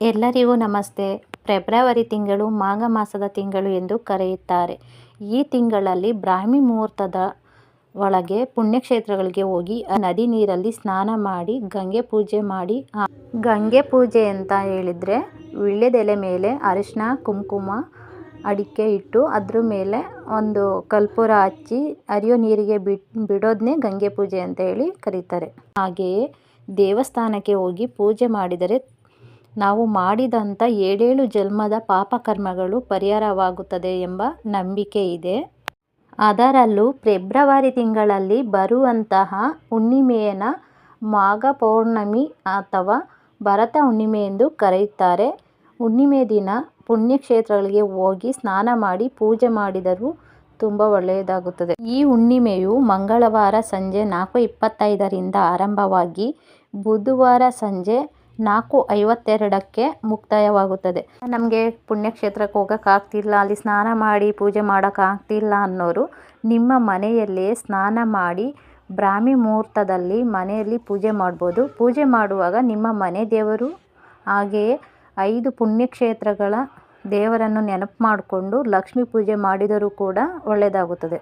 ಎಲ್ಲರಿಗೂ ನಮಸ್ತೆ. ಫೆಬ್ರವರಿ ತಿಂಗಳು ಮಾಘ ಮಾಸದ ತಿಂಗಳು ಎಂದು ಕರೆಯುತ್ತಾರೆ. ಈ ತಿಂಗಳಲ್ಲಿ ಬ್ರಾಹ್ಮಿ ಮುಹೂರ್ತದ ಒಳಗೆ ಪುಣ್ಯಕ್ಷೇತ್ರಗಳಿಗೆ ಹೋಗಿ ನದಿ ನೀರಲ್ಲಿ ಸ್ನಾನ ಮಾಡಿ, ಗಂಗೆ ಪೂಜೆ ಮಾಡಿ ಗಂಗೆ ಪೂಜೆ ಅಂತ ಹೇಳಿದರೆ ವಿಳ್ಯದೆಲೆ ಮೇಲೆ ಅರಿಶಿನ ಕುಂಕುಮ, ಅಡಿಕೆ ಇಟ್ಟು ಅದ್ರ ಮೇಲೆ ಒಂದು ಕಲ್ಪೂರ ಹಚ್ಚಿ ಅರಿಯೋ ನೀರಿಗೆ ಬಿಡೋದನ್ನೇ ಗಂಗೆ ಪೂಜೆ ಅಂತ ಹೇಳಿ ಕರೀತಾರೆ. ಹಾಗೆಯೇ ದೇವಸ್ಥಾನಕ್ಕೆ ಹೋಗಿ ಪೂಜೆ ಮಾಡಿದರೆ ನಾವು ಮಾಡಿದಂಥ ಏಳೇಳು ಜನ್ಮದ ಪಾಪಕರ್ಮಗಳು ಪರಿಹಾರವಾಗುತ್ತದೆ ಎಂಬ ನಂಬಿಕೆ ಇದೆ. ಅದರಲ್ಲೂ ಫೆಬ್ರವರಿ ತಿಂಗಳಲ್ಲಿ ಬರುವಂತಹ ಹುಣ್ಣಿಮೆಯನ್ನು ಮಾಘ ಪೌರ್ಣಮಿ ಅಥವಾ ಭರತ ಹುಣ್ಣಿಮೆ ಎಂದು ಕರೆಯುತ್ತಾರೆ. ಹುಣ್ಣಿಮೆ ದಿನ ಪುಣ್ಯಕ್ಷೇತ್ರಗಳಿಗೆ ಹೋಗಿ ಸ್ನಾನ ಮಾಡಿ ಪೂಜೆ ಮಾಡಿದರೂ ತುಂಬ ಒಳ್ಳೆಯದಾಗುತ್ತದೆ. ಈ ಹುಣ್ಣಿಮೆಯು ಮಂಗಳವಾರ ಸಂಜೆ ನಾಲ್ಕು ಇಪ್ಪತ್ತೈದರಿಂದ ಆರಂಭವಾಗಿ ಬುಧವಾರ ಸಂಜೆ ನಾಲ್ಕು ಐವತ್ತೆರಡಕ್ಕೆ ಮುಕ್ತಾಯವಾಗುತ್ತದೆ. ನಮಗೆ ಪುಣ್ಯಕ್ಷೇತ್ರಕ್ಕೆ ಹೋಗೋಕ್ಕಾಗ್ತಿಲ್ಲ ಅಲ್ಲಿ ಸ್ನಾನ ಮಾಡಿ ಪೂಜೆ ಮಾಡೋಕ್ಕಾಗ್ತಿಲ್ಲ ಅನ್ನೋರು ನಿಮ್ಮ ಮನೆಯಲ್ಲೇ ಸ್ನಾನ ಮಾಡಿ ಬ್ರಾಹ್ಮಿ ಮುಹೂರ್ತದಲ್ಲಿ ಮನೆಯಲ್ಲಿ ಪೂಜೆ ಮಾಡ್ಬೋದು. ಪೂಜೆ ಮಾಡುವಾಗ ನಿಮ್ಮ ಮನೆ ದೇವರು ಹಾಗೆಯೇ ಐದು ಪುಣ್ಯಕ್ಷೇತ್ರಗಳ ದೇವರನ್ನು ನೆನಪು ಮಾಡಿಕೊಂಡು ಲಕ್ಷ್ಮೀ ಪೂಜೆ ಮಾಡಿದರೂ ಕೂಡ ಒಳ್ಳೆಯದಾಗುತ್ತದೆ.